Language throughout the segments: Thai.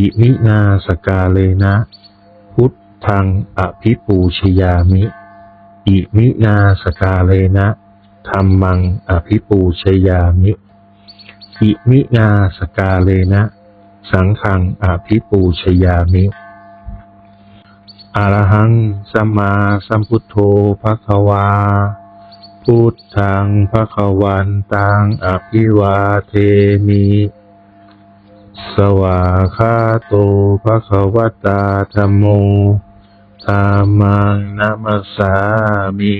อิมินาสกาเลนะ พุทธังอภิปูชยามิ อิมินาสกาเลนะธรรมังอภิปูชยามิ อิมินาสกาเลนะ สังฆังอภิปูชยามิอรหังสัมมาสัมพุทโธภะคะวา พุทธังภะคะวันตังอภิวาเทมิ สวาคาโตภะคะวตาธัมโมธัมมังนัมสสามิ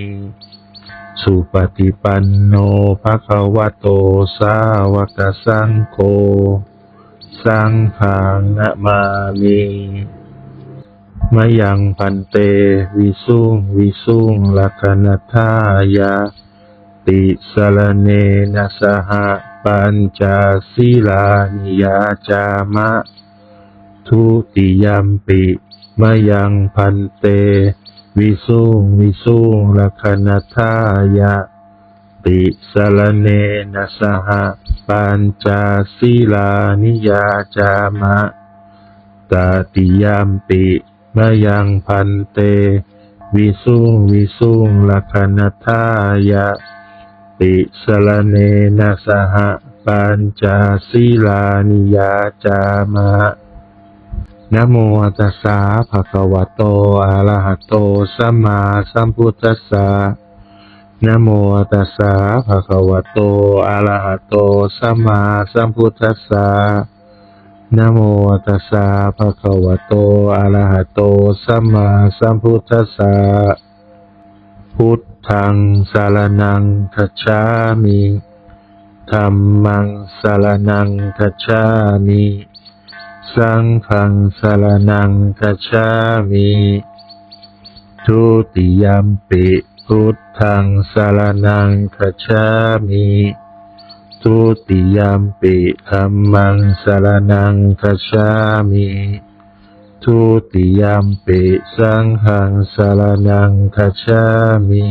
สุปฏิปันโนภะคะวะโตสาวกสังโฆสังฆังนะมามิมยังพันเตวิสุงวิสุงลักนัทายาติสรเนนะสห ปัญจศีลานิยาจามะ ทุติยัมปิมยังพันเต วิสุงวิสุงลักนัทายาติสรณเนนะสหปัญจศีลานิยาจามะตติยามปิมยังพันเต วิสุงวิสุงลักนัทายะ ติสรณเนนะสหปัญจศีลานิยาจามะนะโมตัสสะภะคะวะโตอะระหะโตสัมมาสัมพุทธัสสะนะโมตัสสะภะคะวะโตอะระหะโตสัมมาสัมพุทธัสสะนะโมตัสสะภะคะวะโตอะระหะโตสัมมาสัมพุทธัสสะพุท ธังสารนังคัจฉามิธัมมังสารนังคัจฉามิสังฆังสารนังคัจฉามิทุติยมปิพุทธังสารนังคัจฉามิทุติยมปิธัมมังสารนังคัจฉามิ ทุติยมปิสังฆังสารนังคัจฉามิ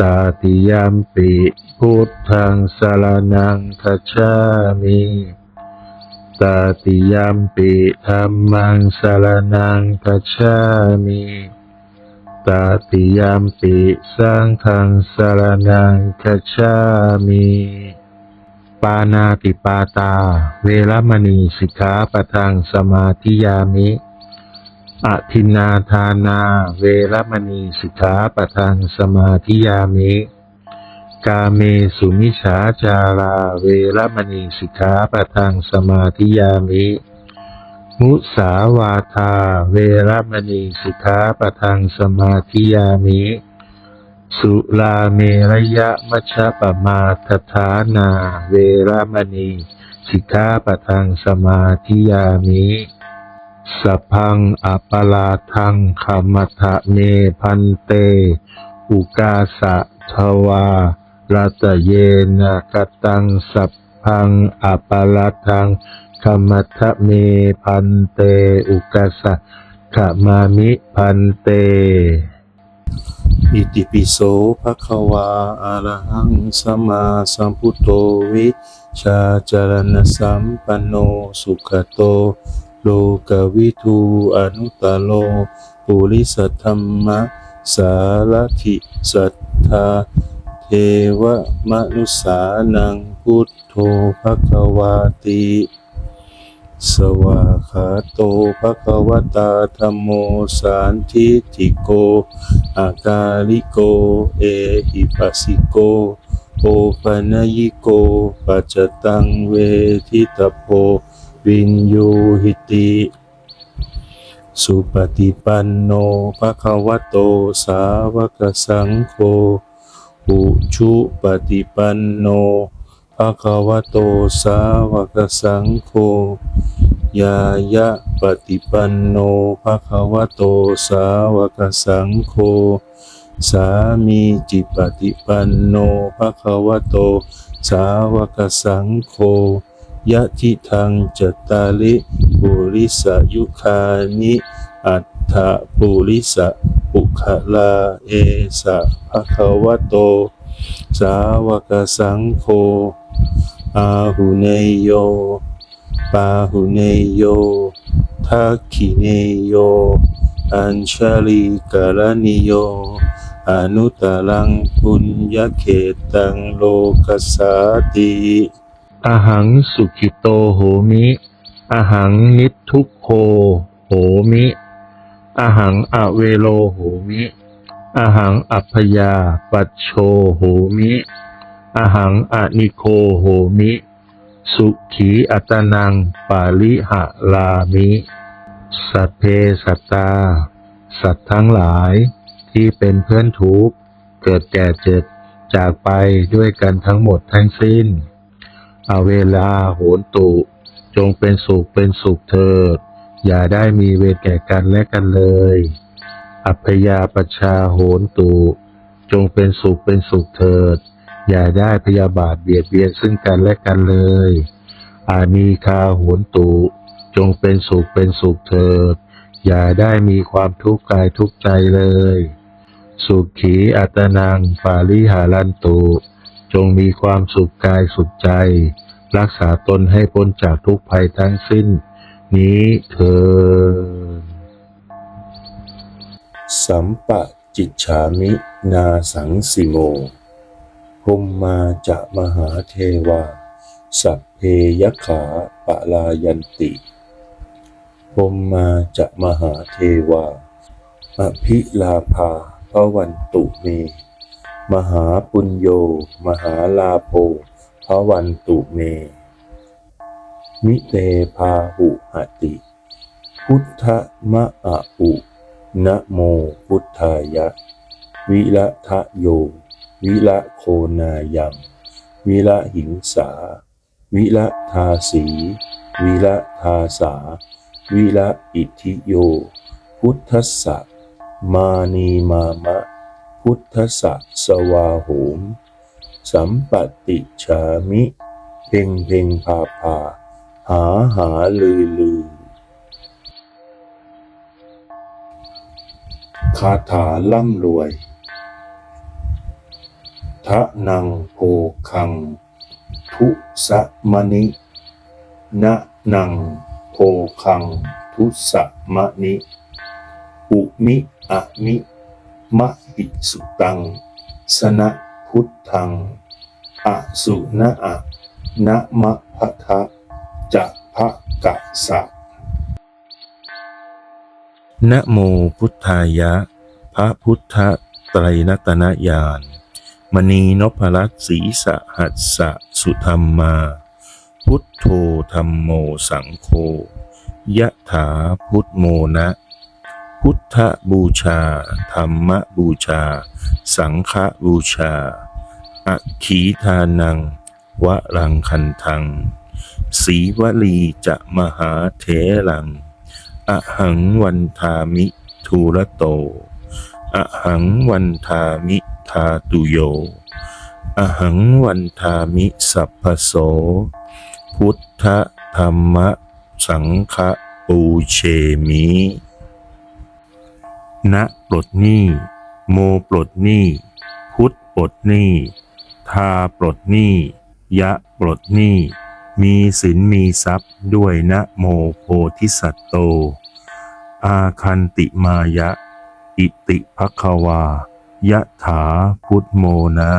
ตาติยมปิพุทธังสารนังคัจฉามิตาติยมปิธัมมังสารนังคัจฉามิตาติยมปิสังฆังสารนังคัจฉามิานาติปาตา เวรมณีสิกขาปะทังสมาธิยามิอทินนาทานา เวรมณีสิกขาปะทังสมาธิยามิ กาเมสุมิฉาจารา เวรมณีสิกขาปะทังสมาธิยามิ มุสาวาทา เวรมณีสิกขาปะทังสมาธิยามิ สุลาเมระยะมัชฌปมาทฐานา เวรมณีสิกขาปทังสมาธิยามิสพพังอปลาทังขมัทะเมพันเต อุกาสะทวารัตเยนะกตังสัพพังอปลาทังขมัทะเมพันเต อุกาสะขมามิพันเต อิติปิโสภะคะวาอะระหังสัมมาสัมพุทโธวิชาจารณสัมปันโนสุขโต โลกวิทูอนุตตโลปุริสธรรมะสารถิสัทธา เทวมนุสานังพุทโธภะคะวาติ สวาขาโตภะคะวตาธัมโมสานทิติโก อากาลิโก เอหิปัสสิโกโอปัญญิโก ปัจจตังเวทิตโพวินยูหิติ สุปฏิปันโนภะคะวะโตสาวกสังโฆอุชุปฏิปันโน ภะคะวะโตสาวกสังโฆยายะปฏิปันโนภะคะวะโตสาวกสังโฆสามีจิปฏิปันโนภะคะวะโต สาวกสังโฆยะทิทังจตาลิปุริสยุคานิ อัตถปุริสปุคลาเอสะภะคะวะโต สาวกสังโฆ อาหุเนยโยปาหุเนโยทักขิเนโย อัญชลีกรณิโย อนุตรังปุญญเขตังโลกัสสาติอหังสุขิโตโหมิอหังนิทุกโคโหมิอหังอเวโลโหมิอหังอัพพยาปัจโชโหมิ อหังอนิโคโหมิ สุขีอัตนังปาลิหะลามิ สัพเพสัตตา สัตว์ทั้งหลาย ที่เป็นเพื่อนทุกข์เกิดแก่เจ็บจากไปด้วยกันทั้งหมดทั้งสิ้นอาเวลาโหนตุ จงเป็นสุขเป็นสุขเถิด อย่าได้มีเวรแก่กันและกันเลย อัพยาปชาโหนตุ จงเป็นสุขเป็นสุขเถิด อย่าได้พยาบาทเบียดเบียนซึ่งกันและกันเลย อานีคาโหนตุ จงเป็นสุขเป็นสุขเถิด อย่าได้มีความทุกข์กายทุกข์ใจเลย สุขขีอัตนังปาลิหารันตุ จงมีความสุขกายสุขใจ รักษาตนให้พ้นจากทุกภัยทั้งสิ้น นี้เธอญสัมปะจิตฉามินาสังสิโม พรหมมาจะมหาเทวา สัพเพยขาปะลายันติพรหมมาจะมหาเทวา อภิลาภาพระวันตุเม มหาปุญโย มหาลาโภพระวันตุเม มิเตพาหุหติ พุทธมะอะอุนะโมพุทธายะ วิละทะโย วิละโคนายังวิละหิงสา วิละทาสี วิละทาสา วิละอิทิโย พุทธสสะมานีมามะ พุทธสสะสวาโหม สัมปติฉามิ เพ่งเพ่งพาพาหาหาลือลือคาถาล่ำรวย ทะนังโภคัง ทุสะมะนินะนังโภคัง ทุสะมะนิอุมิอะมิมะหิสุตัง สนะพุทธังอสุนะอะนะมะพะทะจะพะกะสะนะโมพุทธายะ พระพุทธไตรนัตนญาณ มณีนพรัตน์ศรีสหัสสะสุธรรมา พุทโธธรรมโมสังโฆยะถาพุทโมนะ พุทธบูชา ธรรมบูชา สังฆบูชาอัคคีทานัง วะรังคันทังสีวลีจะมหาเถรัง อหังวันทามิทูระโต อหังวันทามิ ทาตุโย อหังวันทามิสัพพโส พุทธธรรมสังฆปูเชมินะปลดหนี้ โมปลดหนี้ พุทธปลดหนี้ทาปลดหนี้ ยะปลดหนี้ มีสินมีทรัพย์ด้วยนะโมโพธิสัตโต อาคันติมายะ อิติภควา ยะถาพุทโมนะ